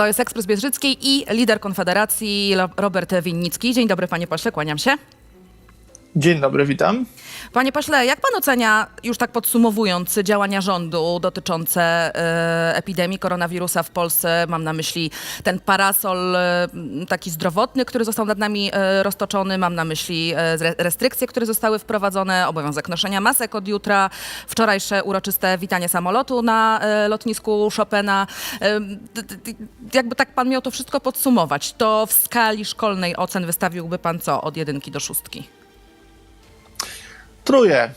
To jest ekspres Biedrzyckiej i lider Konfederacji Robert Winnicki. Dzień dobry panie pośle, kłaniam się. Dzień dobry, witam. Panie pośle, jak pan ocenia, już tak podsumowując, działania rządu dotyczące e, epidemii koronawirusa w Polsce? Mam na myśli ten parasol e, taki zdrowotny, który został nad nami e, roztoczony. Mam na myśli e, restrykcje, które zostały wprowadzone, obowiązek noszenia masek od jutra, wczorajsze uroczyste witanie samolotu na lotnisku Chopina. Jakby tak pan miał to wszystko podsumować, to w skali szkolnej ocen wystawiłby pan co od jedynki do szóstki? Truje.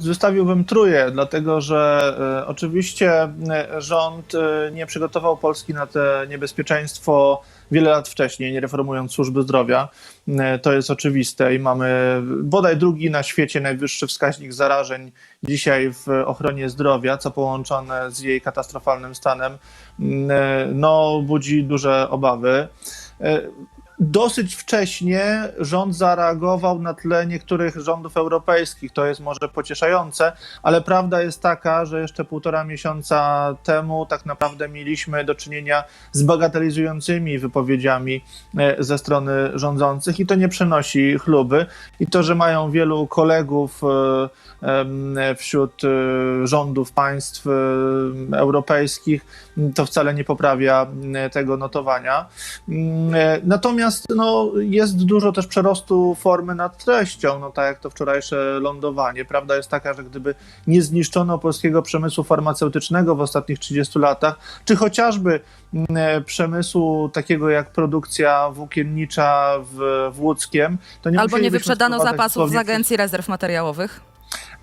Wystawiłbym truje, dlatego że e, oczywiście e, rząd e, nie przygotował Polski na te niebezpieczeństwo wiele lat wcześniej, nie reformując służby zdrowia. To jest oczywiste i mamy bodaj drugi na świecie najwyższy wskaźnik zarażeń dzisiaj w ochronie zdrowia, co połączone z jej katastrofalnym stanem, no, budzi duże obawy. Dosyć wcześnie rząd zareagował na tle niektórych rządów europejskich. To jest może pocieszające, ale prawda jest taka, że jeszcze półtora miesiąca temu tak naprawdę mieliśmy do czynienia z bagatelizującymi wypowiedziami e, ze strony rządzących i to nie przynosi chluby. I to, że mają wielu kolegów e, wśród e, rządów państw europejskich, to wcale nie poprawia tego notowania. Mm, e, Natomiast no, jest dużo też przerostu formy nad treścią, no tak jak to wczorajsze lądowanie. Prawda jest taka, że gdyby nie zniszczono polskiego przemysłu farmaceutycznego w ostatnich 30 latach, czy chociażby mm, e, przemysłu takiego jak produkcja włókiennicza w, w Łódzkiem, to nie Albo nie wyprzedano zapasów z Agencji Rezerw Materiałowych?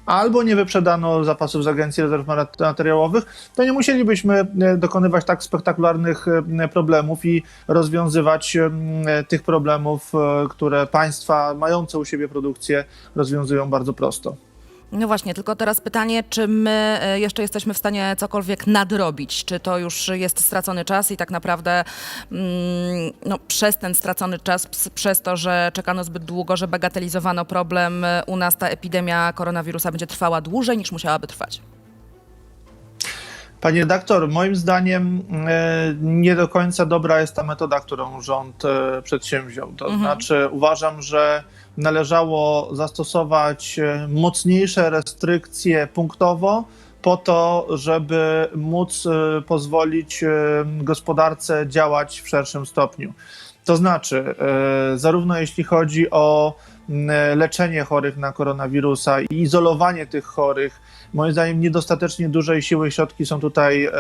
Albo nie wyprzedano zapasów z Agencji Rezerw Materiałowych, to nie musielibyśmy e, dokonywać tak spektakularnych e, problemów i rozwiązywać e, tych problemów, które państwa mające u siebie produkcję rozwiązują bardzo prosto. No właśnie, tylko teraz pytanie, czy my e, jeszcze jesteśmy w stanie cokolwiek nadrobić? Czy to już jest stracony czas i tak naprawdę mm, no, przez ten stracony czas, przez to, że czekano zbyt długo, że bagatelizowano problem, e, u nas ta epidemia koronawirusa będzie trwała dłużej niż musiałaby trwać? Panie redaktor, moim zdaniem e, nie do końca dobra jest ta metoda, którą rząd e, przedsięwziął. To znaczy, uważam, że należało zastosować e, mocniejsze restrykcje punktowo, po to, żeby móc pozwolić gospodarce działać w szerszym stopniu. To znaczy, zarówno jeśli chodzi o leczenie chorych na koronawirusa i izolowanie tych chorych, moim zdaniem niedostatecznie duże i siły i środki są tutaj e,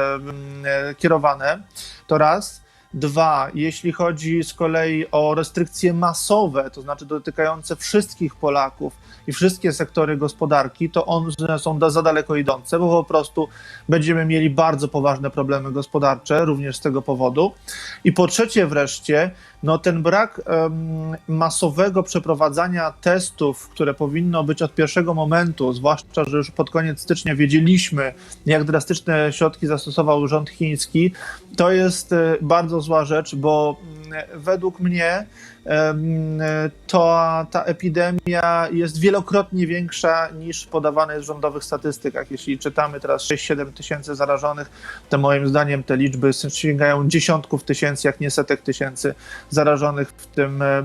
kierowane. To raz. Dwa, jeśli chodzi z kolei o restrykcje masowe, to znaczy dotykające wszystkich Polaków i wszystkie sektory gospodarki, to one są za daleko idące, bo po prostu będziemy mieli bardzo poważne problemy gospodarcze również z tego powodu. I po trzecie wreszcie, no ten brak em, masowego przeprowadzania testów, które powinno być od pierwszego momentu, zwłaszcza, że już pod koniec stycznia wiedzieliśmy, jak drastyczne środki zastosował rząd chiński, to jest e, bardzo zła rzecz, bo mm, według mnie to ta epidemia jest wielokrotnie większa niż podawane w rządowych statystykach. Jeśli czytamy teraz 6-7 tysięcy zarażonych, to moim zdaniem te liczby sięgają dziesiątków tysięcy, jak nie setek tysięcy zarażonych w tym, e,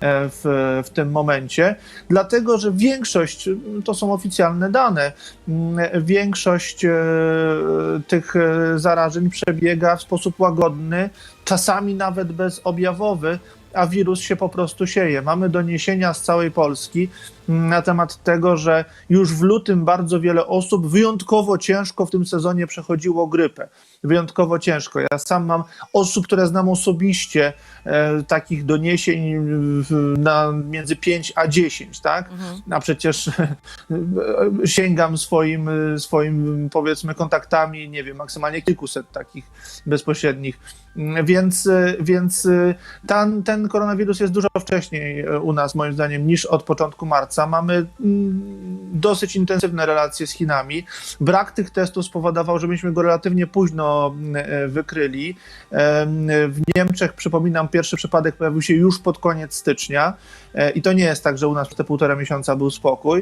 w, w tym momencie. Dlatego, że większość, to są oficjalne dane, mm, większość e, tych e, zarażeń przebiega w sposób łagodny, czasami nawet bezobjawowy, a wirus się po prostu sieje. Mamy doniesienia z całej Polski na temat tego, że już w lutym bardzo wiele osób wyjątkowo ciężko w tym sezonie przechodziło grypę. Wyjątkowo ciężko. Ja sam mam osób, które znam osobiście, e, takich doniesień na między 5 a 10, tak? A przecież sięgam swoim, swoim, powiedzmy, kontaktami, nie wiem, maksymalnie kilkuset takich bezpośrednich. Więc, więc ten, ten koronawirus jest dużo wcześniej u nas, moim zdaniem, niż od początku marca. Mamy mm, dosyć intensywne relacje z Chinami. Brak tych testów spowodował, że myśmy go relatywnie późno e, wykryli. W Niemczech, przypominam, pierwszy przypadek pojawił się już pod koniec stycznia e, i to nie jest tak, że u nas te półtora miesiąca był spokój.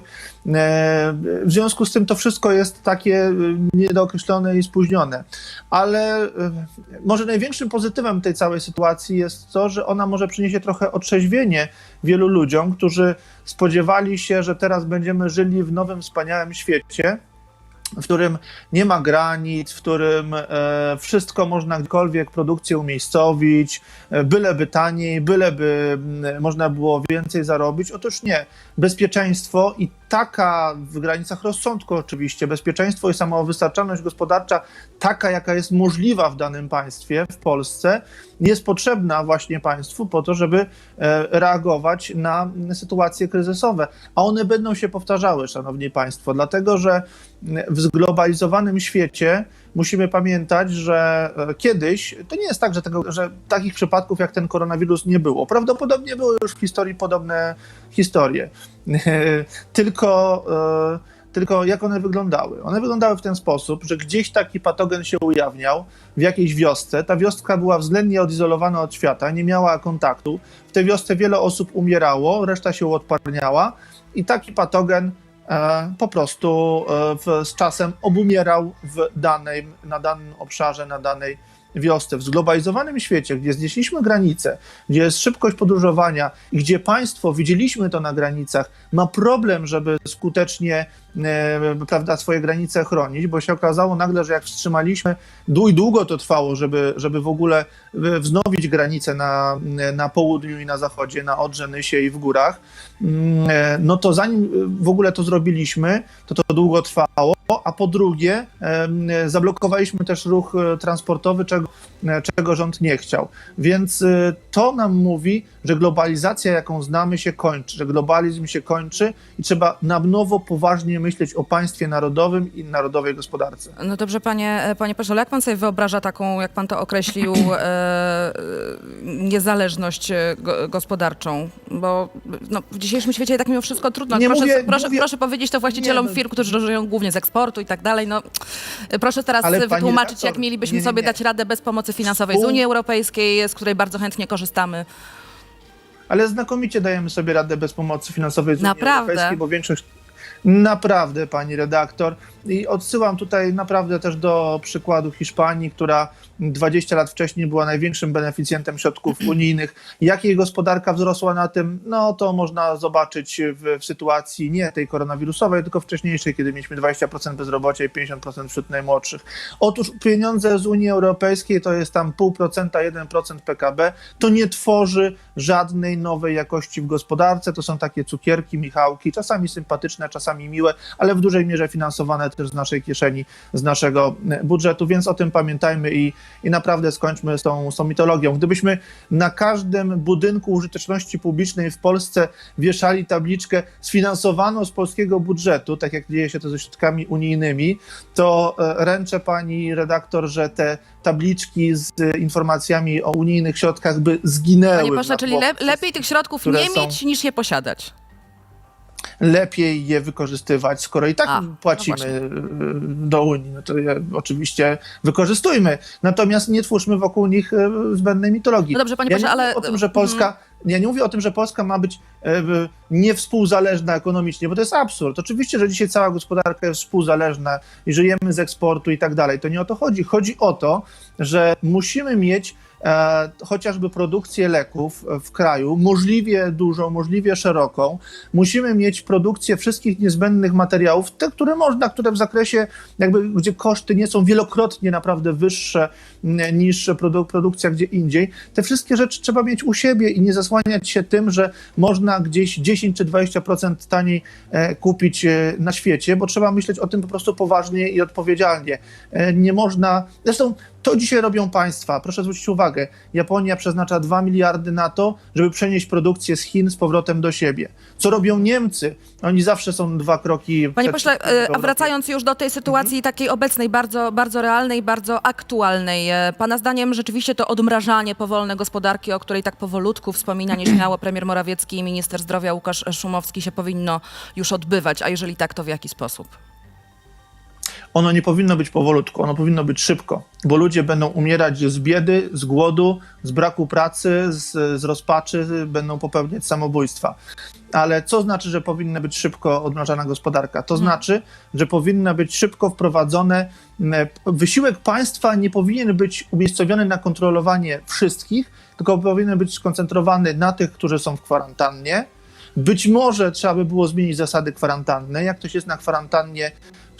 E, W związku z tym to wszystko jest takie niedookreślone i spóźnione. Ale może największym pozytywem tej całej sytuacji jest to, że ona może przyniesie trochę otrzeźwienie wielu ludziom, którzy spodziewali się, że teraz będziemy żyli w nowym, wspaniałym świecie, w którym nie ma granic, w którym e, wszystko można gdziekolwiek produkcję umiejscowić, e, byleby taniej, byleby można było więcej zarobić. Otóż nie. Bezpieczeństwo i taka w granicach rozsądku oczywiście, bezpieczeństwo i samowystarczalność gospodarcza, taka jaka jest możliwa w danym państwie, w Polsce, jest potrzebna właśnie państwu po to, żeby e, reagować na sytuacje kryzysowe. A one będą się powtarzały, szanowni państwo, dlatego że w zglobalizowanym świecie musimy pamiętać, że e, kiedyś to nie jest tak, że, tego, że takich przypadków jak ten koronawirus nie było. Prawdopodobnie były już w historii podobne historie. tylko, e, tylko jak one wyglądały? One wyglądały w ten sposób, że gdzieś taki patogen się ujawniał w jakiejś wiosce. Ta wioska była względnie odizolowana od świata, nie miała kontaktu. W tej wiosce wiele osób umierało, reszta się uodparniała i taki patogen po prostu e, w, z czasem obumierał w danej, na danym obszarze, na danej wiosce. W zglobalizowanym świecie, gdzie znieśliśmy granice, gdzie jest szybkość podróżowania i gdzie państwo, widzieliśmy to na granicach, ma problem, żeby skutecznie e, prawda, swoje granice chronić, bo się okazało nagle, że jak wstrzymaliśmy, dłu- i długo to trwało, żeby, żeby w ogóle e, wznowić granice na, na południu i na zachodzie, na Odrze, Nysie i w górach, e, no to zanim e, w ogóle to zrobiliśmy, to to długo trwało, a po drugie e, zablokowaliśmy też ruch e, transportowy, czego, e, czego rząd nie chciał. Więc e, to nam mówi, że globalizacja, jaką znamy, się kończy, że globalizm się kończy i trzeba na nowo poważnie myśleć o państwie narodowym i narodowej gospodarce. No dobrze, panie, panie pośle, jak pan sobie wyobraża taką, jak pan to określił, e, e, niezależność e, go, gospodarczą? Bo no, w dzisiejszym świecie tak mimo wszystko trudno. Nie proszę, mówię- proszę, mówię- proszę powiedzieć to właścicielom Nie, no- firm, którzy żyją głównie z eksportu i tak dalej. No, proszę teraz wytłumaczyć, redaktor, jak mielibyśmy nie, nie, sobie dać radę bez pomocy finansowej z Unii Europejskiej, z której bardzo chętnie korzystamy. Ale znakomicie dajemy sobie radę bez pomocy finansowej z Unii Naprawdę? Europejskiej, bo większość. Naprawdę, pani redaktor. I odsyłam tutaj naprawdę też do przykładu Hiszpanii, która 20 lat wcześniej była największym beneficjentem środków unijnych. Jak jej gospodarka wzrosła na tym, no to można zobaczyć w, w sytuacji nie tej koronawirusowej, tylko wcześniejszej, kiedy mieliśmy 20% bezrobocia i 50% wśród najmłodszych. Otóż pieniądze z Unii Europejskiej to jest tam 0,5%, 1% PKB. To nie tworzy żadnej nowej jakości w gospodarce. To są takie cukierki, michałki, czasami sympatyczne, czasami miłe, ale w dużej mierze finansowane też z naszej kieszeni, z naszego budżetu, więc o tym pamiętajmy i, i naprawdę skończmy z tą, z tą mitologią. Gdybyśmy na każdym budynku użyteczności publicznej w Polsce wieszali tabliczkę sfinansowano z polskiego budżetu, tak jak dzieje się to ze środkami unijnymi, to e, ręczę pani redaktor, że te tabliczki z informacjami o unijnych środkach by zginęły. Panie pośle, czyli le, lepiej tych środków nie są- mieć, niż je posiadać. Lepiej je wykorzystywać, skoro i tak A, no płacimy y, do Unii, no to je oczywiście wykorzystujmy. Natomiast nie twórzmy wokół nich y, zbędnej mitologii. No dobrze, panie ja pośle, nie mówię ale- o tym, że Polska, ja nie mówię o tym, że Polska ma być y, niewspółzależna ekonomicznie, bo to jest absurd. Oczywiście, że dzisiaj cała gospodarka jest współzależna i żyjemy z eksportu i tak dalej. To nie o to chodzi. Chodzi o to, że musimy mieć chociażby produkcję leków w kraju, możliwie dużą, możliwie szeroką. Musimy mieć produkcję wszystkich niezbędnych materiałów, te, które można, które w zakresie, jakby, gdzie koszty nie są wielokrotnie naprawdę wyższe m, niż produ- produkcja gdzie indziej. Te wszystkie rzeczy trzeba mieć u siebie i nie zasłaniać się tym, że można gdzieś 10 czy 20% taniej e, kupić e, na świecie, bo trzeba myśleć o tym po prostu poważnie i odpowiedzialnie. E, nie można, zresztą To dzisiaj robią państwa. Proszę zwrócić uwagę, Japonia przeznacza 2 miliardy na to, żeby przenieść produkcję z Chin z powrotem do siebie. Co robią Niemcy? Oni zawsze są dwa kroki Panie przed pośle, e, a wracając już do tej sytuacji takiej obecnej, bardzo, bardzo realnej, bardzo aktualnej. e, Pana zdaniem rzeczywiście to odmrażanie powolne gospodarki, o której tak powolutku wspomina nieśmiało premier Morawiecki i minister zdrowia Łukasz Szumowski się powinno już odbywać, a jeżeli tak, to w jaki sposób? Ono nie powinno być powolutku, ono powinno być szybko, bo ludzie będą umierać z biedy, z głodu, z braku pracy, z, z rozpaczy, będą popełniać samobójstwa. Ale co znaczy, że powinna być szybko odmrażana gospodarka? To znaczy, że powinna być szybko wprowadzone. Wysiłek państwa nie powinien być umiejscowiony na kontrolowanie wszystkich, tylko powinien być skoncentrowany na tych, którzy są w kwarantannie. Być może trzeba by było zmienić zasady kwarantanny. Jak ktoś jest na kwarantannie,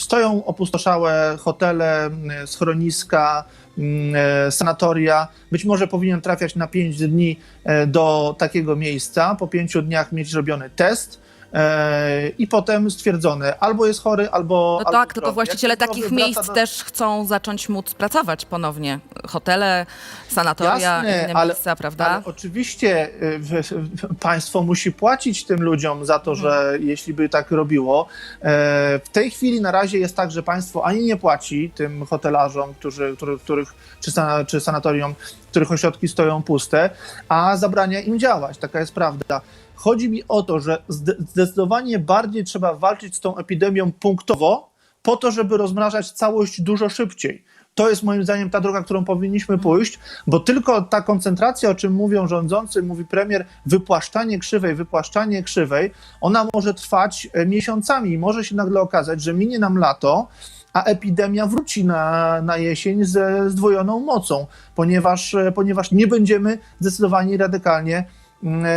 stoją opustoszałe hotele, m, schroniska, m, e, sanatoria. Być może powinien trafiać na 5 dni e, do takiego miejsca, po 5 dniach mieć zrobiony test e, i potem stwierdzone albo jest chory, albo. No albo tak, tylko zdrowy. właściciele Jak takich miejsc do- też chcą zacząć móc pracować ponownie. Hotele, sanatoria, Jasne, inne ale- miejsca, prawda? Ale oczywiście y, w, w, państwo musi płacić tym ludziom za to, że jeśli by tak robiło. E, w tej chwili na razie jest tak, że państwo ani nie płaci tym hotelarzom, którzy, których, których czy, sana, czy sanatorium, których ośrodki stoją puste, a zabrania im działać. Taka jest prawda. Chodzi mi o to, że zde- zdecydowanie bardziej trzeba walczyć z tą epidemią punktowo, po to, żeby rozmrażać całość dużo szybciej. To jest moim zdaniem ta droga, którą powinniśmy pójść, bo tylko ta koncentracja, o czym mówią rządzący, mówi premier, wypłaszczanie krzywej, wypłaszczanie krzywej, ona może trwać e, miesiącami i może się nagle okazać, że minie nam lato, a epidemia wróci na, na jesień ze zdwojoną mocą, ponieważ, e, ponieważ nie będziemy zdecydowanie radykalnie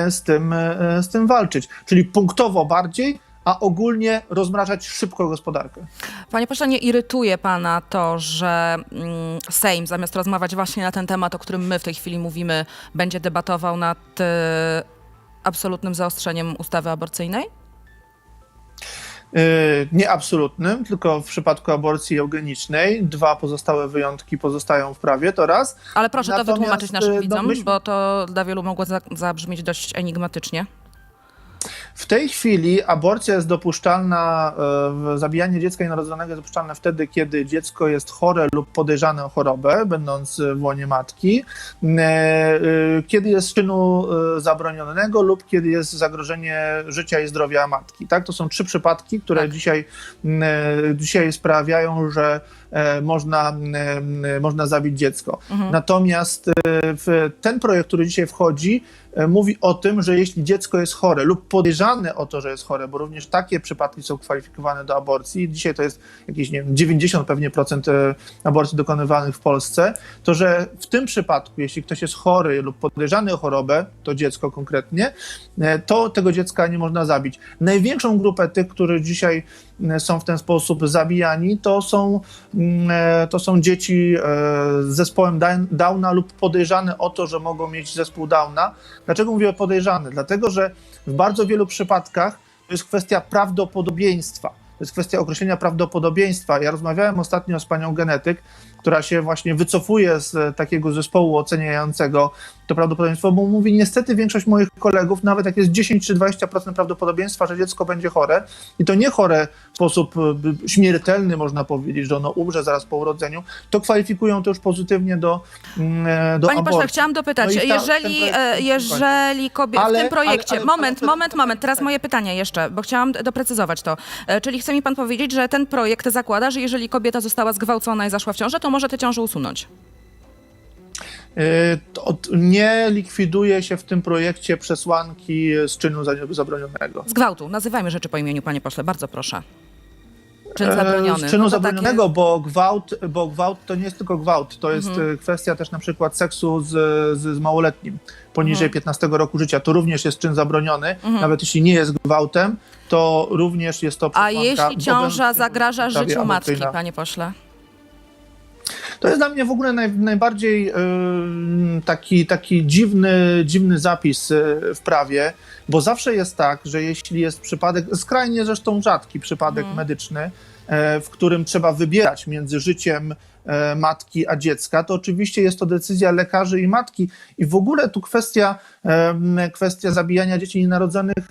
z tym, e, z tym walczyć. Czyli punktowo bardziej, a ogólnie rozmrażać szybko gospodarkę. Panie pośle, nie irytuje pana to, że mm, Sejm zamiast rozmawiać właśnie na ten temat, o którym my w tej chwili mówimy, będzie debatował nad e, absolutnym zaostrzeniem ustawy aborcyjnej? Yy, nie absolutnym, tylko w przypadku aborcji eugenicznej. Dwa pozostałe wyjątki pozostają w prawie, to raz. Ale proszę to Natomiast, wytłumaczyć naszym e, no, widzom, myśmy- bo to dla wielu mogło za, zabrzmieć dość enigmatycznie. W tej chwili aborcja jest dopuszczalna, e, zabijanie dziecka nienarodzonego jest dopuszczalne wtedy, kiedy dziecko jest chore lub podejrzane o chorobę, będąc w łonie matki, e, e, kiedy jest czynu zabronionego lub kiedy jest zagrożenie życia i zdrowia matki. Tak? To są trzy przypadki, które Tak. dzisiaj, dzisiaj sprawiają, że można, m, m, można zabić dziecko. Mhm. Natomiast e, ten projekt, który dzisiaj wchodzi, e, mówi o tym, że jeśli dziecko jest chore lub podejrzane o to, że jest chore, bo również takie przypadki są kwalifikowane do aborcji, dzisiaj to jest jakieś, nie wiem, 90 pewnie procent e, aborcji dokonywanych w Polsce, to że w tym przypadku, jeśli ktoś jest chory lub podejrzany o chorobę, to dziecko konkretnie, e, to tego dziecka nie można zabić. Największą grupę tych, którzy dzisiaj e, są w ten sposób zabijani, to są, mm, e, to są dzieci e, z zespołem Down- Downa lub podejrzane o to, że mogą mieć zespół Downa. Dlaczego mówię podejrzany? Dlatego, że w bardzo wielu przypadkach to jest kwestia prawdopodobieństwa. To jest kwestia określenia prawdopodobieństwa. Ja rozmawiałem ostatnio z panią genetyk, która się właśnie wycofuje z e, takiego zespołu oceniającego to prawdopodobieństwo, bo mówi, niestety większość moich kolegów, nawet jak jest 10 czy 20% prawdopodobieństwa, że dziecko będzie chore, i to nie chore w sposób e, śmiertelny, można powiedzieć, że ono umrze zaraz po urodzeniu, to kwalifikują to już pozytywnie do, mm, e, do Panie pośle, chciałam dopytać, No ta- jeżeli, projekt e, jeżeli kobieta w tym projekcie, ale- ale- moment, ale- moment, moment, teraz moje pytanie jeszcze, bo chciałam doprecyzować to. Czyli chce mi pan powiedzieć, że ten projekt zakłada, że jeżeli kobieta została zgwałcona i zaszła w ciążę, to może tę ciążę usunąć. Y, Nie likwiduje się w tym projekcie przesłanki z czynu za- zabronionego. Z gwałtu, nazywajmy rzeczy po imieniu, panie pośle, bardzo proszę. Czyn E, zabroniony. Z czynu No to takie- zabronionego, bo, gwałt, bo gwałt to nie jest tylko gwałt, to jest Mhm. e, kwestia też na przykład seksu z, z, małoletnim poniżej Mhm. 15 roku życia. To również jest czyn zabroniony. Mhm. Nawet jeśli nie jest gwałtem, to również jest to A przesłanka jeśli ciąża zagraża życiu matki, panie pośle? To jest dla mnie w ogóle naj, najbardziej y, taki, taki dziwny, dziwny zapis y, w prawie, bo zawsze jest tak, że jeśli jest przypadek, skrajnie zresztą rzadki przypadek Mhm. medyczny, e, w którym trzeba wybierać między życiem matki a dziecka, to oczywiście jest to decyzja lekarzy i matki. I w ogóle tu kwestia, kwestia zabijania dzieci nienarodzonych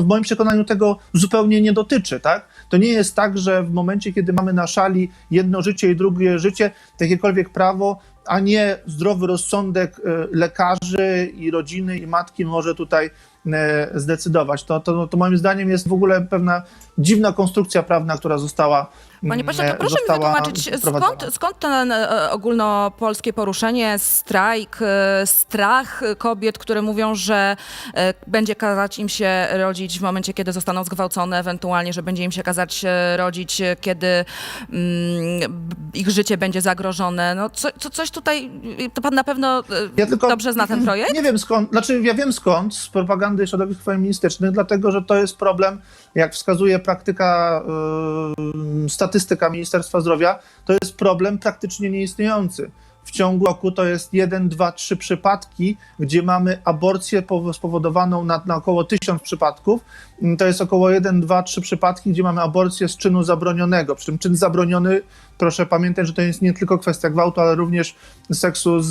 w moim przekonaniu tego zupełnie nie dotyczy. Tak? To nie jest tak, że w momencie, kiedy mamy na szali jedno życie i drugie życie, jakiekolwiek prawo, a nie zdrowy rozsądek e, lekarzy i rodziny i matki może tutaj e, zdecydować. To, to, to moim zdaniem jest w ogóle pewna dziwna konstrukcja prawna, która została Panie pośle, to mm, proszę mi wytłumaczyć, skąd, skąd to e, ogólnopolskie poruszenie, strajk, e, strach kobiet, które mówią, że e, będzie kazać im się rodzić w momencie, kiedy zostaną zgwałcone, ewentualnie, że będzie im się kazać e, rodzić, e, kiedy mm, ich życie będzie zagrożone. No, co, co, coś tutaj, to pan na pewno e, Ja tylko- dobrze zna ten projekt? Nie wiem skąd, znaczy ja wiem skąd, z propagandy środowisk feministycznych, dlatego że to jest problem, jak wskazuje praktyka, yy, statystyka Ministerstwa Zdrowia, to jest problem praktycznie nieistniejący. W ciągu roku to jest jeden, dwa, trzy przypadki, gdzie mamy aborcję powo- spowodowaną na, na około tysiąc przypadków. Mm, To jest około jeden, dwa, trzy przypadki, gdzie mamy aborcję z czynu zabronionego. Przy czym czyn zabroniony, proszę pamiętać, że to jest nie tylko kwestia gwałtu, ale również seksu z,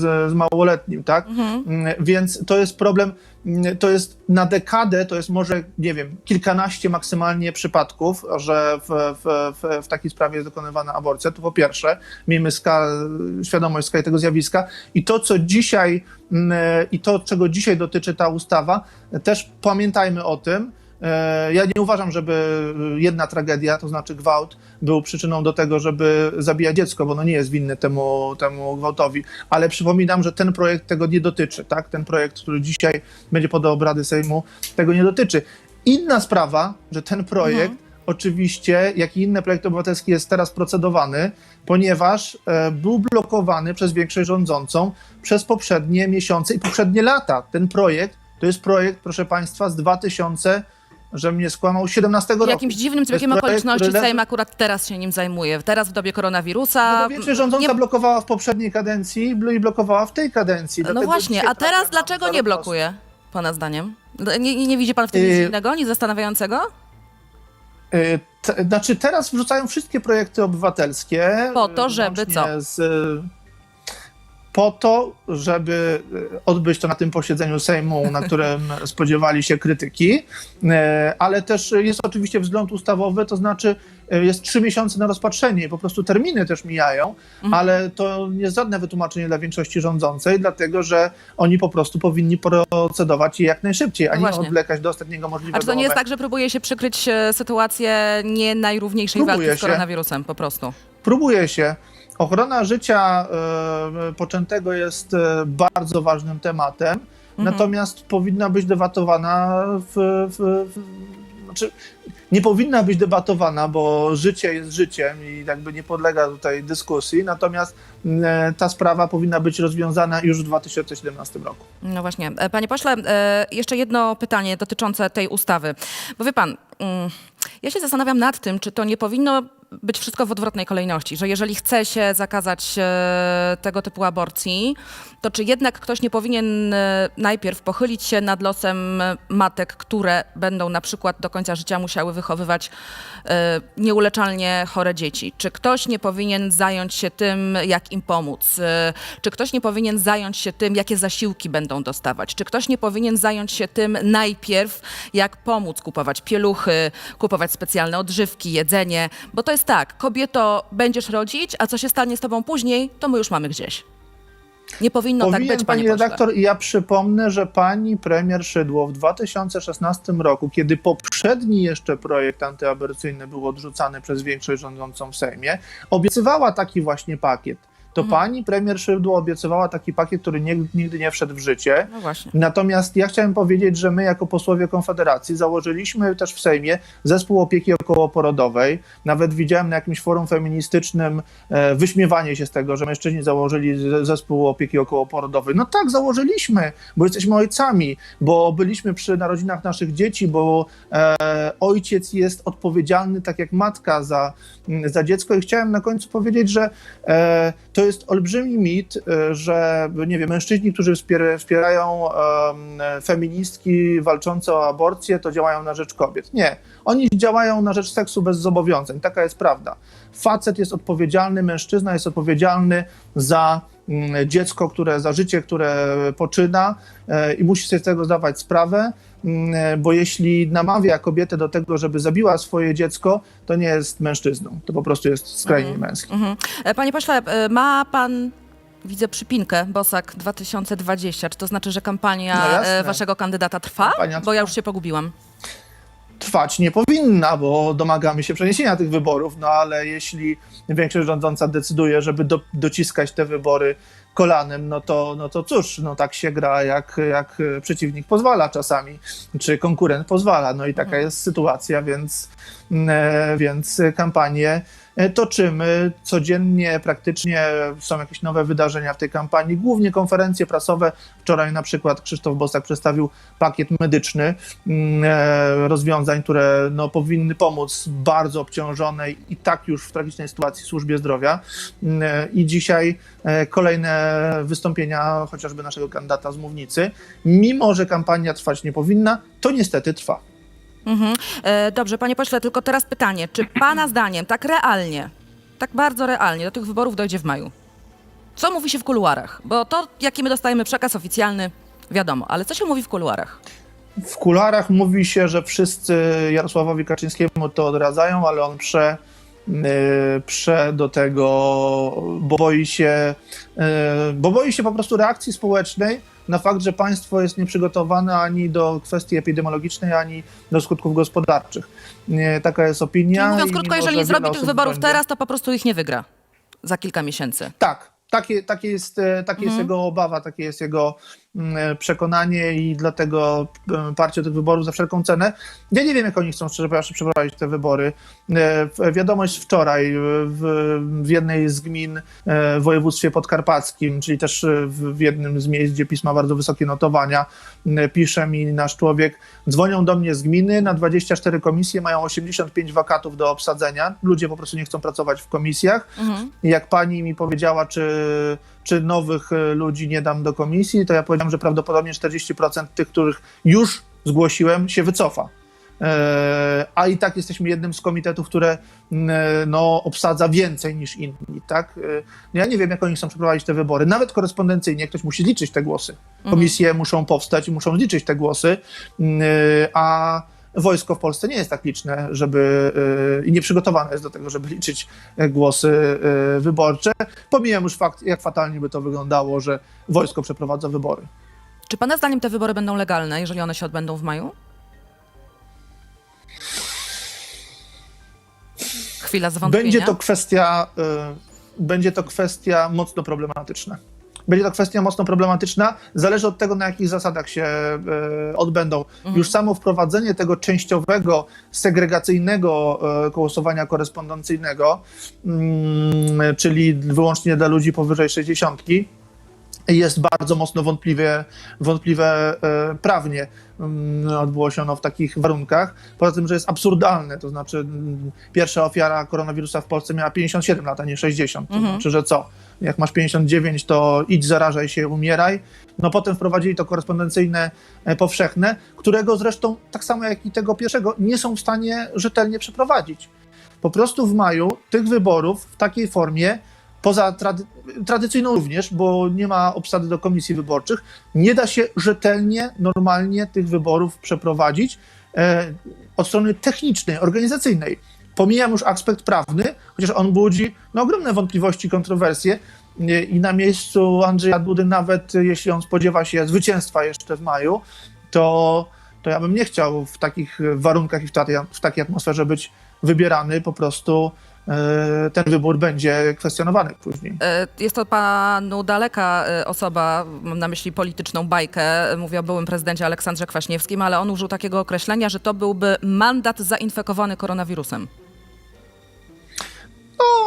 z, z małoletnim, tak? Mm, Więc to jest problem, mm, to jest na dekadę, to jest może, nie wiem, kilkanaście maksymalnie przypadków, że w, w, w, w takiej sprawie jest dokonywana aborcja. To po pierwsze, miejmy ska, świadomość skali tego zjawiska. I to, co dzisiaj mm, i to, czego dzisiaj dotyczy ta ustawa, też pamiętajmy o tym, Ja nie uważam, żeby jedna tragedia, to znaczy gwałt, był przyczyną do tego, żeby zabijać dziecko, bo ono nie jest winny temu, temu gwałtowi. Ale przypominam, że ten projekt tego nie dotyczy. Tak? Ten projekt, który dzisiaj będzie pod obrady Sejmu, tego nie dotyczy. Inna sprawa, że ten projekt oczywiście, jak i inne projekty obywatelskie, jest teraz procedowany, ponieważ e, był blokowany przez większość rządzącą przez poprzednie miesiące i poprzednie lata. Ten projekt to jest projekt, proszę Państwa, z 2000, że mnie skłamał, 17 roku. Jakimś dziwnym zbiegiem projekt, okoliczności który Sejm akurat teraz się nim zajmuje. Teraz w dobie koronawirusa. No większość rządząca Nie- blokowała w poprzedniej kadencji i blokowała w tej kadencji. No Dlatego właśnie, a teraz dlaczego nie blokuje, pana zdaniem? Nie, nie, nie widzi pan w tym nic Yy. innego, nic zastanawiającego? Y, te- Znaczy teraz wrzucają wszystkie projekty obywatelskie. Po to, y, żeby co? Z, y, po to, żeby y, odbyć to na tym posiedzeniu Sejmu, na którym spodziewali się krytyki, y, ale też jest oczywiście wzgląd ustawowy, to znaczy y, jest trzy miesiące na rozpatrzenie i po prostu terminy też mijają, Mhm. ale to nie jest żadne wytłumaczenie dla większości rządzącej, dlatego że oni po prostu powinni procedować je jak najszybciej, a No nie właśnie. odwlekać do ostatniego możliwego A czy to nie jest tak, że próbuje się przykryć e, sytuację nie najrówniejszej Próbuje walki z koronawirusem po prostu? próbuje się. Ochrona życia e, poczętego jest e, bardzo ważnym tematem, natomiast powinna być debatowana w, w, w znaczy, nie powinna być debatowana, bo życie jest życiem i jakby nie podlega tutaj dyskusji, natomiast e, ta sprawa powinna być rozwiązana już w 2017 roku. No właśnie. Panie pośle, jeszcze jedno pytanie dotyczące tej ustawy. Bo wie pan, mm, ja się zastanawiam nad tym, czy to nie powinno być wszystko w odwrotnej kolejności, że jeżeli chce się zakazać e, tego typu aborcji, to czy jednak ktoś nie powinien e, najpierw pochylić się nad losem e, matek, które będą na przykład do końca życia musiały wychowywać e, nieuleczalnie chore dzieci? Czy ktoś nie powinien zająć się tym, jak im pomóc? Czy ktoś nie powinien zająć się tym, jakie zasiłki będą dostawać? Czy ktoś nie powinien zająć się tym najpierw, jak pomóc kupować pieluchy, kupować specjalne odżywki, jedzenie? Bo to jest tak, kobieto, będziesz rodzić, a co się stanie z tobą później, to my już mamy gdzieś. Nie powinno Powinien, tak być, pani pośle. redaktor, i ja przypomnę, że pani premier Szydło w 2016 roku, kiedy poprzedni jeszcze projekt antyaborcyjny był odrzucany przez większość rządzącą w Sejmie, obiecywała taki właśnie pakiet. To Mhm. pani premier Szydło obiecywała taki pakiet, który nie, nigdy nie wszedł w życie. No. Natomiast ja chciałem powiedzieć, że my jako posłowie Konfederacji założyliśmy też w Sejmie zespół opieki okołoporodowej. Nawet widziałem na jakimś forum feministycznym e, wyśmiewanie się z tego, że mężczyźni założyli zespół opieki okołoporodowej. No tak, założyliśmy, bo jesteśmy ojcami, bo byliśmy przy narodzinach naszych dzieci, bo e, ojciec jest odpowiedzialny tak jak matka za, za dziecko i chciałem na końcu powiedzieć, że e, to to jest olbrzymi mit, y, że nie wiem, mężczyźni, którzy wspier- wspierają em, feministki walczące o aborcję, to działają na rzecz kobiet. Nie. Oni działają na rzecz seksu bez zobowiązań. Taka jest prawda. Facet jest odpowiedzialny, mężczyzna jest odpowiedzialny za mm, dziecko, które, za życie, które poczyna e, i musi sobie z tego zdawać sprawę, bo jeśli namawia kobietę do tego, żeby zabiła swoje dziecko, to nie jest mężczyzną. To po prostu jest skrajnie męski. Mhm. E, Panie pośle, e, ma pan, widzę przypinkę, Bosak 2020. Czy to znaczy, że kampania No e, waszego kandydata trwa? Kampania Bo ja trwa. już się pogubiłam. Trwać nie powinna, bo domagamy się przeniesienia tych wyborów, no ale jeśli większość rządząca decyduje, żeby do, dociskać te wybory kolanem, no to, no to cóż, no tak się gra, jak, jak przeciwnik pozwala czasami, czy konkurent pozwala, no i taka jest sytuacja, więc, e, więc kampanię e, toczymy codziennie, praktycznie są jakieś nowe wydarzenia w tej kampanii, głównie konferencje prasowe. Wczoraj na przykład Krzysztof Bosak przedstawił pakiet medyczny mm, e, rozwiązań, które no, powinny pomóc bardzo obciążonej i tak już w tragicznej sytuacji służbie zdrowia. Mm, e, I dzisiaj e, kolejne wystąpienia chociażby naszego kandydata z mównicy. Mimo, że kampania trwać nie powinna, to niestety trwa. Mhm. E, dobrze, panie pośle, tylko teraz pytanie. Czy pana zdaniem, tak realnie, tak bardzo realnie, do tych wyborów dojdzie w maju? Co mówi się w kuluarach? Bo to, jaki my dostajemy przekaz oficjalny, wiadomo, ale co się mówi w kuluarach? W kularach mówi się, że wszyscy Jarosławowi Kaczyńskiemu to odradzają, ale on prze, yy, prze do tego, bo boi się, yy, bo boi się po prostu reakcji społecznej na fakt, że państwo jest nieprzygotowane ani do kwestii epidemiologicznej, ani do skutków gospodarczych. Nie, taka jest opinia. Czyli mówiąc i krótko, jeżeli że nie zrobi tych wyborów będzie- teraz, to po prostu ich nie wygra za kilka miesięcy. Tak, takie, takie jest, e, takie jest Mhm. jego obawa, takie jest jego przekonanie i dlatego e, parcie tych wyborów za wszelką cenę. Ja nie wiem, jak oni chcą szczerze powiedziawszy przeprowadzić te wybory. E, Wiadomość wczoraj e, w, jednej z gmin e, w województwie podkarpackim, czyli też e, w, jednym z miejsc, gdzie PiS ma bardzo wysokie notowania, pisze mi nasz człowiek, dzwonią do mnie z gminy, na 24 komisje mają 85 wakatów do obsadzenia. Ludzie po prostu nie chcą pracować w komisjach. Mhm. Jak pani mi powiedziała, czy, czy nowych e, ludzi nie dam do komisji, to ja powiedziałem, że prawdopodobnie 40% tych, których już zgłosiłem, się wycofa. E, A i tak jesteśmy jednym z komitetów, które e, no, obsadza więcej niż inni. Tak? E, Ja nie wiem, jak oni chcą przeprowadzić te wybory. Nawet korespondencyjnie ktoś musi liczyć te głosy. Komisje muszą powstać i muszą liczyć te głosy, a wojsko w Polsce nie jest tak liczne, żeby e, i nie przygotowane jest do tego, żeby liczyć e, głosy e, wyborcze. Pomijam już fakt, jak fatalnie by to wyglądało, że wojsko przeprowadza wybory. Czy pana zdaniem te wybory będą legalne, jeżeli one się odbędą w maju? Chwila zwątpienia. Będzie to kwestia, y, będzie to kwestia mocno problematyczna. Będzie to kwestia mocno problematyczna, zależy od tego, na jakich zasadach się y, odbędą. Już samo wprowadzenie tego częściowego, segregacyjnego głosowania korespondencyjnego, mm, czyli wyłącznie dla ludzi powyżej 60, jest bardzo mocno wątpliwie, wątpliwe e, prawnie. Mm, Odbyło się ono w takich warunkach. Poza tym, że jest absurdalne, to znaczy mm, pierwsza ofiara koronawirusa w Polsce miała 57 lat, a nie 60. To znaczy, że co? Jak masz 59, to idź, zarażaj się, umieraj. No potem wprowadzili to korespondencyjne e, powszechne, którego zresztą, tak samo jak i tego pierwszego, nie są w stanie rzetelnie przeprowadzić. Po prostu w maju tych wyborów w takiej formie poza trady, tradycyjną również, bo nie ma obsady do komisji wyborczych, nie da się rzetelnie, normalnie tych wyborów przeprowadzić e, od strony technicznej, organizacyjnej. Pomijam już aspekt prawny, chociaż on budzi no, ogromne wątpliwości, kontrowersje Nie, i na miejscu Andrzeja Dudy, nawet jeśli on spodziewa się zwycięstwa jeszcze w maju, to, to ja bym nie chciał w takich warunkach i w takiej, w takiej atmosferze być wybierany. Po prostu e, ten wybór będzie kwestionowany później. E, Jest to panu daleka e, osoba, mam na myśli polityczną bajkę, e, mówię o byłym prezydencie Aleksandrze Kwaśniewskim, ale on użył takiego określenia, że to byłby mandat zainfekowany koronawirusem.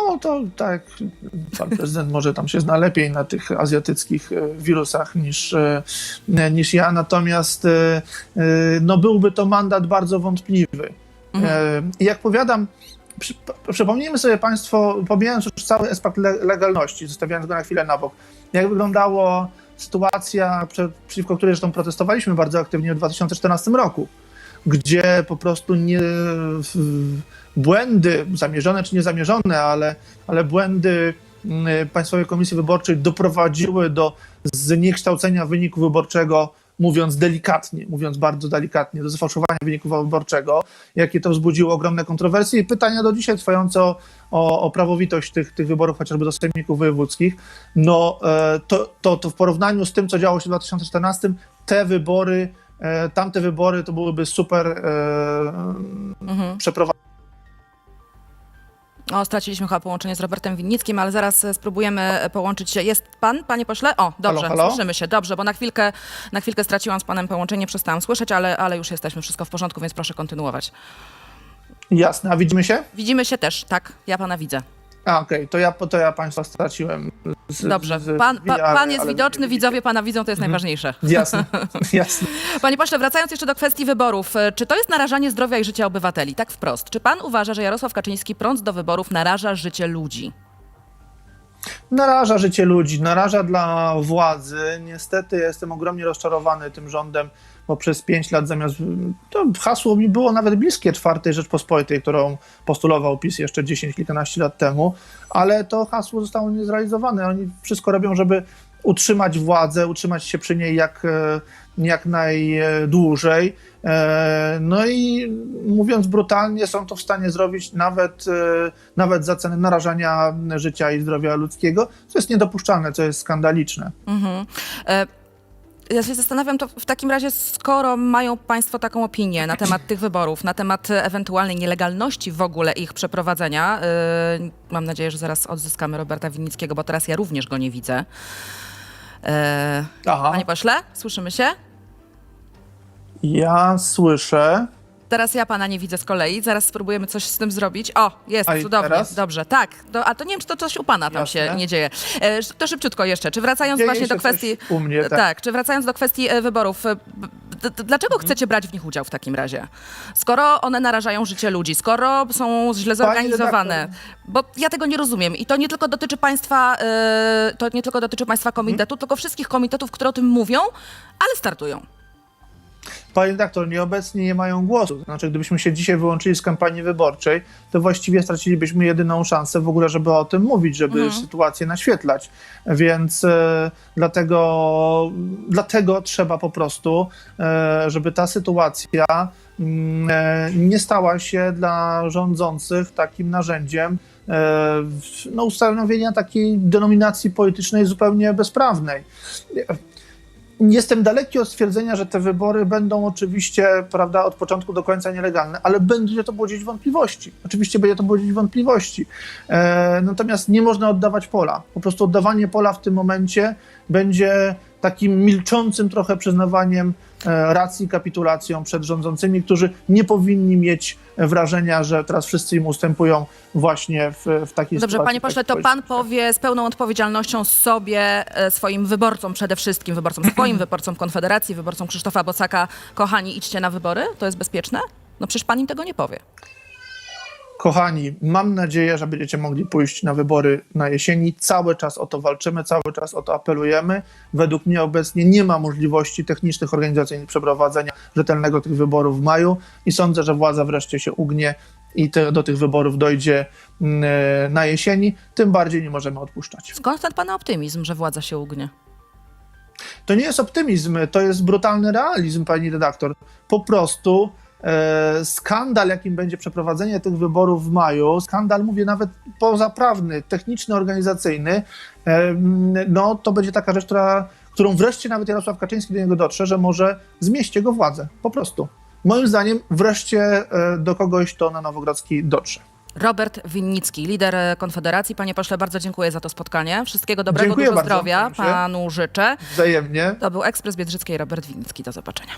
No to tak, pan prezydent może tam się zna lepiej na tych azjatyckich e, wirusach niż, e, niż ja, natomiast e, e, no byłby to mandat bardzo wątpliwy. E, I jak powiadam, przypomnijmy sobie Państwo, pomijając już cały aspekt le, legalności, zostawiając go na chwilę na bok, jak wyglądała sytuacja, przeciwko której zresztą protestowaliśmy bardzo aktywnie w 2014 roku, gdzie po prostu nie, błędy, zamierzone czy niezamierzone, ale, ale błędy mm, Państwowej Komisji Wyborczej doprowadziły do zniekształcenia wyniku wyborczego, mówiąc delikatnie, mówiąc bardzo delikatnie, do zafałszowania wyniku wyborczego, jakie to wzbudziło ogromne kontrowersje i pytania do dzisiaj trwające o, o, o prawowitość tych, tych wyborów, chociażby do sejmików wojewódzkich, no e, to, to, to w porównaniu z tym, co działo się w 2014, te wybory, e, tamte wybory to byłyby super e, Mhm. przeprowadzone. O, straciliśmy chyba połączenie z Robertem Winnickim, ale zaraz e, spróbujemy e, połączyć się. Jest pan, panie pośle? O, dobrze, Halo, halo? słyszymy się, dobrze, bo na chwilkę, na chwilkę straciłam z panem połączenie, przestałam słyszeć, ale, ale już jesteśmy, wszystko w porządku, więc proszę kontynuować. Jasne, a widzimy się? Widzimy się też, tak, ja pana widzę. A, okej, to, ja, to ja Państwa straciłem. Z, Dobrze, z- pan, pa, ale- pan jest ale- widoczny, widzowie pana widzą, to jest najważniejsze. Jasne, jasne. Panie pośle, wracając jeszcze do kwestii wyborów, e, czy to jest narażanie zdrowia i życia obywateli? Tak wprost. Czy pan uważa, że Jarosław Kaczyński prąd do wyborów naraża życie ludzi? naraża życie ludzi, naraża dla władzy. Niestety jestem ogromnie rozczarowany tym rządem, bo przez pięć lat zamiast. To hasło mi było nawet bliskie czwartej Rzeczpospolitej, którą postulował PiS jeszcze 10, kilkanaście lat temu, ale to hasło zostało niezrealizowane. Oni wszystko robią, żeby utrzymać władzę, utrzymać się przy niej jak, e, jak najdłużej. E, No i mówiąc brutalnie, są to w stanie zrobić nawet, e, nawet za cenę narażania życia i zdrowia ludzkiego, co jest niedopuszczalne, co jest skandaliczne. Mhm. E, Ja się zastanawiam, to w takim razie, skoro mają Państwo taką opinię na temat tych wyborów, na temat ewentualnej nielegalności w ogóle ich przeprowadzenia, e, mam nadzieję, że zaraz odzyskamy Roberta Winnickiego, bo teraz ja również go nie widzę. E, Aha, Panie pośle, słyszymy się? ja słyszę. Teraz ja pana nie widzę z kolei, zaraz spróbujemy coś z tym zrobić. O, jest, A i cudownie, teraz? dobrze, tak. To, a to nie wiem, czy to coś u pana tam się Jasne. nie dzieje. E, to szybciutko jeszcze, czy wracając Dzieje właśnie do się coś kwestii... u mnie, tak. tak, czy wracając do kwestii e, wyborów, e, b- d- d- dlaczego Mhm. chcecie brać w nich udział w takim razie? Skoro one narażają życie ludzi, skoro są źle zorganizowane, bo ja tego nie rozumiem i to nie tylko dotyczy państwa, e, to nie tylko dotyczy państwa komitetu, tylko wszystkich komitetów, które o tym mówią, ale startują. Panie redaktor, nieobecni nie mają głosu. Znaczy, gdybyśmy się dzisiaj wyłączyli z kampanii wyborczej, to właściwie stracilibyśmy jedyną szansę w ogóle, żeby o tym mówić, żeby sytuację naświetlać. Więc e, dlatego, dlatego trzeba po prostu, e, żeby ta sytuacja mm, e, nie stała się dla rządzących takim narzędziem e, no, ustanowienia takiej denominacji politycznej zupełnie bezprawnej. Jestem daleki od stwierdzenia, że te wybory będą oczywiście, prawda, od początku do końca nielegalne, ale będzie to budzić wątpliwości. Oczywiście będzie to budzić wątpliwości. E, natomiast nie można oddawać pola. Po prostu oddawanie pola w tym momencie będzie takim milczącym trochę przyznawaniem e, racji, kapitulacją przed rządzącymi, którzy nie powinni mieć wrażenia, że teraz wszyscy im ustępują właśnie w, w takiej Dobrze, sytuacji. panie pośle, to pan powie z pełną odpowiedzialnością sobie, e, swoim wyborcom przede wszystkim, wyborcom swoim, wyborcom Konfederacji, wyborcom Krzysztofa Bosaka, kochani, idźcie na wybory? To jest bezpieczne? No przecież pan im tego nie powie. Kochani, mam nadzieję, że będziecie mogli pójść na wybory na jesieni. Cały czas o to walczymy, cały czas o to apelujemy. Według mnie obecnie nie ma możliwości technicznych, organizacyjnych przeprowadzenia rzetelnego tych wyborów w maju i sądzę, że władza wreszcie się ugnie i te, do tych wyborów dojdzie mm, na jesieni. Tym bardziej nie możemy odpuszczać. Skąd ten pana optymizm, że władza się ugnie? To nie jest optymizm, to jest brutalny realizm, pani redaktor. Po prostu e, skandal, jakim będzie przeprowadzenie tych wyborów w maju, skandal, mówię nawet pozaprawny, techniczny, organizacyjny, e, no to będzie taka rzecz, która, którą wreszcie nawet Jarosław Kaczyński do niego dotrze, że może zmieść jego władzę. Po prostu. Moim zdaniem wreszcie e, do kogoś to na Nowogrodzki dotrze. Robert Winnicki, lider e, Konfederacji. Panie pośle, bardzo dziękuję za to spotkanie. Wszystkiego dobrego, Dziękuję dużo zdrowia panu życzę. Wzajemnie. To był Ekspres Biedrzyckiej, Robert Winnicki. Do zobaczenia.